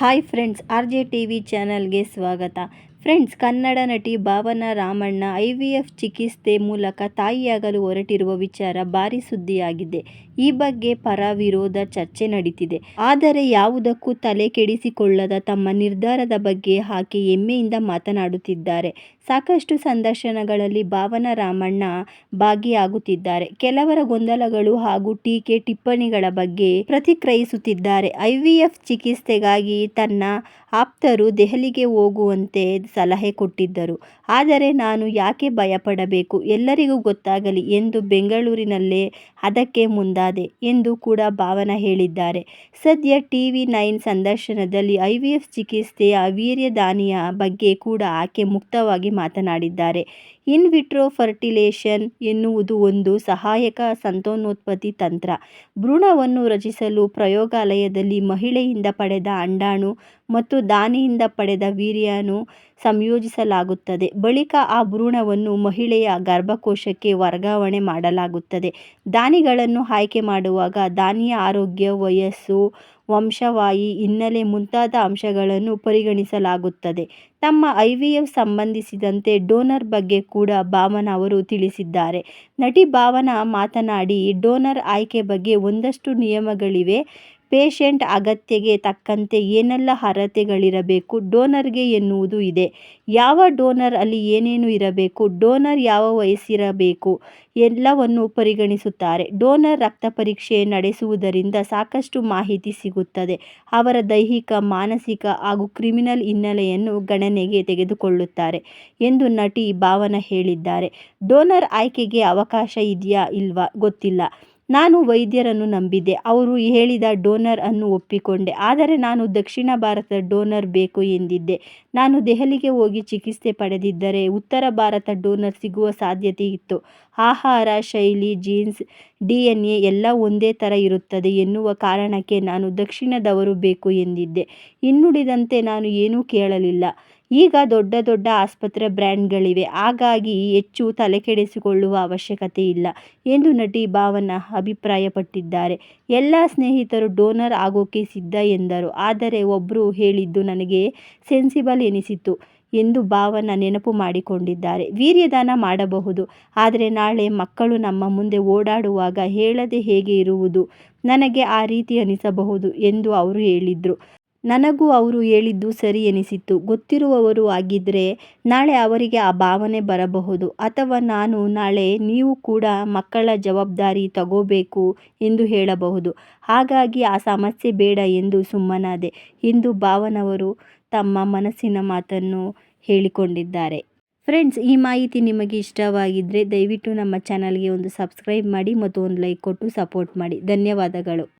Hi friends, R J T V ಚಾನಲ್ಗೆ ಸ್ವಾಗತ. Friends, Kannada ನಟಿ Bhavana Ramanna I V F ಚಿಕಿತ್ಸೆ ಮೂಲಕ ತಾಯಿಯಾಗಲು ಹೊರಟಿರುವ ವಿಚಾರ ಭಾರಿ ಸುದ್ದಿಯಾಗಿದೆ. ಈ ಬಗ್ಗೆ ಪರ ವಿರೋಧ ಚರ್ಚೆ ನಡೀತಿದೆ. ಆದರೆ ಯಾವುದಕ್ಕೂ ತಲೆ ಕೆಡಿಸಿಕೊಳ್ಳದ ತಮ್ಮ ನಿರ್ಧಾರದ ಬಗ್ಗೆ ಆಕೆ ಹೆಮ್ಮೆಯಿಂದ ಮಾತನಾಡುತ್ತಿದ್ದಾರೆ. ಸಾಕಷ್ಟು ಸಂದರ್ಶನಗಳಲ್ಲಿ ಭಾವನಾ ರಾಮಣ್ಣ ಭಾಗಿಯಾಗುತ್ತಿದ್ದಾರೆ. ಕೆಲವರ ಗೊಂದಲಗಳು ಹಾಗೂ ಟೀಕೆ ಟಿಪ್ಪಣಿಗಳ ಬಗ್ಗೆ ಪ್ರತಿಕ್ರಿಯಿಸುತ್ತಿದ್ದಾರೆ. ಐವಿಎಫ್ ಚಿಕಿತ್ಸೆಗಾಗಿ ತನ್ನ ಆಪ್ತರು ದೆಹಲಿಗೆ ಹೋಗುವಂತೆ ಸಲಹೆ ಕೊಟ್ಟಿದ್ದರು. ಆದರೆ ನಾನು ಯಾಕೆ ಭಯಪಡಬೇಕು? ಎಲ್ಲರಿಗೂ ಗೊತ್ತಾಗಲಿ ಎಂದು ಬೆಂಗಳೂರಿನಲ್ಲೇ ಅದಕ್ಕೆ ಮುಂದಾದೆ ಎಂದು ಕೂಡ ಭಾವನಾ ಹೇಳಿದ್ದಾರೆ. ಸದ್ಯ ಟಿವಿ ನೈನ್ ಸಂದರ್ಶನದಲ್ಲಿ ಐವಿಎಫ್ ಚಿಕಿತ್ಸೆಯ ವೀರ್ಯದಾನಿಯ ಬಗ್ಗೆ ಕೂಡ ಆಕೆ ಮುಕ್ತವಾಗಿ ಮಾತನಾಡಿದ್ದಾರೆ. ಇನ್ ವಿಟ್ರೋ ಫರ್ಟಿಲೇಷನ್ ಎನ್ನುವುದು ಒಂದು ಸಹಾಯಕ ಸಂತಾನೋತ್ಪತ್ತಿ ತಂತ್ರ. ಭ್ರೂಣವನ್ನು ರಚಿಸಲು ಪ್ರಯೋಗಾಲಯದಲ್ಲಿ ಮಹಿಳೆಯಿಂದ ಪಡೆದ ಅಂಡಾಣು ಮತ್ತು ದಾನಿಯಿಂದ ಪಡೆದ ವೀರ್ಯಾಣು ಸಂಯೋಜಿಸಲಾಗುತ್ತದೆ. ಬಳಿಕ ಆ ಭ್ರೂಣವನ್ನು ಮಹಿಳೆಯ ಗರ್ಭಕೋಶಕ್ಕೆ ವರ್ಗಾವಣೆ ಮಾಡಲಾಗುತ್ತದೆ. ದಾನಿಗಳನ್ನು ಆಯ್ಕೆ ಮಾಡುವಾಗ ದಾನಿಯ ಆರೋಗ್ಯ, ವಯಸ್ಸು ವಂಶವಾಹಿ ಹಿನ್ನೆಲೆ ಮುಂತಾದ ಅಂಶಗಳನ್ನು ಪರಿಗಣಿಸಲಾಗುತ್ತದೆ. ತಮ್ಮ ಐವಿಎಫ್ ಸಂಬಂಧಿಸಿದಂತೆ ಡೋನರ್ ಬಗ್ಗೆ ಕೂಡ ಭಾವನಾ ಅವರು ತಿಳಿಸಿದ್ದಾರೆ. ನಟಿ ಭಾವನಾ ಮಾತನಾಡಿ, ಡೋನರ್ ಆಯ್ಕೆ ಬಗ್ಗೆ ಒಂದಷ್ಟು ನಿಯಮಗಳಿವೆ. ಪೇಷಂಟ್ ಅಗತ್ಯಗೆ ತಕ್ಕಂತೆ ಏನೆಲ್ಲ ಅರ್ಹತೆಗಳಿರಬೇಕು ಡೋನರ್ಗೆ ಎನ್ನುವುದು ಇದೆ. ಯಾವ ಡೋನರ್ ಅಲ್ಲಿ ಏನೇನು ಇರಬೇಕು, ಡೋನರ್ ಯಾವ ವಯಸ್ಸಿರಬೇಕು ಎಲ್ಲವನ್ನು ಪರಿಗಣಿಸುತ್ತಾರೆ. ಡೋನರ್ ರಕ್ತ ಪರೀಕ್ಷೆ ನಡೆಸುವುದರಿಂದ ಸಾಕಷ್ಟು ಮಾಹಿತಿ ಸಿಗುತ್ತದೆ. ಅವರ ದೈಹಿಕ, ಮಾನಸಿಕ ಹಾಗೂ ಕ್ರಿಮಿನಲ್ ಹಿನ್ನೆಲೆಯನ್ನು ಗಣನೆಗೆ ತೆಗೆದುಕೊಳ್ಳುತ್ತಾರೆ ಎಂದು ನಟಿ ಭಾವನಾ ಹೇಳಿದ್ದಾರೆ. ಡೋನರ್ ಆಯ್ಕೆಗೆ ಅವಕಾಶ ಇದೆಯಾ ಇಲ್ವಾ ಗೊತ್ತಿಲ್ಲ. ನಾನು ವೈದ್ಯರನ್ನು ನಂಬಿದ್ದೆ. ಅವರು ಹೇಳಿದ ಡೋನರ್ ಅನ್ನು ಒಪ್ಪಿಕೊಂಡೆ. ಆದರೆ ನಾನು ದಕ್ಷಿಣ ಭಾರತದ ಡೋನರ್ ಬೇಕು ಎಂದಿದ್ದೆ. ನಾನು ದೆಹಲಿಗೆ ಹೋಗಿ ಚಿಕಿತ್ಸೆ ಪಡೆದಿದ್ದರೆ ಉತ್ತರ ಭಾರತ ಡೋನರ್ ಸಿಗುವ ಸಾಧ್ಯತೆ ಇತ್ತು. ಆಹಾರ, ಶೈಲಿ, ಜೀನ್ಸ್ ಡಿ ಎನ್ ಎ ಎಲ್ಲ ಒಂದೇ ಥರ ಇರುತ್ತದೆ ಎನ್ನುವ ಕಾರಣಕ್ಕೆ ನಾನು ದಕ್ಷಿಣದವರು ಬೇಕು ಎಂದಿದ್ದೆ. ಇನ್ನುಳಿದಂತೆ ನಾನು ಏನೂ ಕೇಳಲಿಲ್ಲ. ಈಗ ದೊಡ್ಡ ದೊಡ್ಡ ಆಸ್ಪತ್ರೆ ಬ್ರ್ಯಾಂಡ್ಗಳಿವೆ. ಹಾಗಾಗಿ ಹೆಚ್ಚು ತಲೆಕೆಡಿಸಿಕೊಳ್ಳುವ ಅವಶ್ಯಕತೆ ಇಲ್ಲ ಎಂದು ನಟಿ ಭಾವನಾ ಅಭಿಪ್ರಾಯಪಟ್ಟಿದ್ದಾರೆ. ಎಲ್ಲ ಸ್ನೇಹಿತರು ಡೋನರ್ ಆಗೋಕೆ ಸಿದ್ಧ ಎಂದರು. ಆದರೆ ಒಬ್ಬರು ಹೇಳಿದ್ದು ನನಗೆ ಸೆನ್ಸಿಬಲ್ ಎನಿಸಿತು ಎಂದು ಭಾವನ ನೆನಪು ಮಾಡಿಕೊಂಡಿದ್ದಾರೆ. ವೀರ್ಯದಾನ ಮಾಡಬಹುದು, ಆದರೆ ನಾಳೆ ಮಕ್ಕಳು ನಮ್ಮ ಮುಂದೆ ಓಡಾಡುವಾಗ ಹೇಳದೆ ಹೇಗೆ ಇರುವುದು ನನಗೆ ಆ ರೀತಿ ಅನಿಸಬಹುದು ಎಂದು ಅವರು ಹೇಳಿದ್ರು. ನನಗೂ ಅವರು ಹೇಳಿದ್ದು ಸರಿ ಎನಿಸಿತ್ತು. ಗೊತ್ತಿರುವವರು ಆಗಿದ್ದರೆ ನಾಳೆ ಅವರಿಗೆ ಆ ಭಾವನೆ ಬರಬಹುದು. ಅಥವಾ ನಾನು ನಾಳೆ ನೀವು ಕೂಡ ಮಕ್ಕಳ ಜವಾಬ್ದಾರಿ ತಗೋಬೇಕು ಎಂದು ಹೇಳಬಹುದು. ಹಾಗಾಗಿ ಆ ಸಮಸ್ಯೆ ಬೇಡ ಎಂದು ಸುಮ್ಮನಾದೆ. ಎಂದು ಭಾವನವರು ತಮ್ಮ ಮನಸ್ಸಿನ ಮಾತನ್ನು ಹೇಳಿಕೊಂಡಿದ್ದಾರೆ. ಫ್ರೆಂಡ್ಸ್, ಈ ಮಾಹಿತಿ ನಿಮಗೆ ಇಷ್ಟವಾಗಿದ್ದರೆ ದಯವಿಟ್ಟು ನಮ್ಮ ಚಾನಲ್ಗೆ ಒಂದು ಸಬ್ಸ್ಕ್ರೈಬ್ ಮಾಡಿ ಮತ್ತು ಒಂದು ಲೈಕ್ ಕೊಟ್ಟು ಸಪೋರ್ಟ್ ಮಾಡಿ. ಧನ್ಯವಾದಗಳು.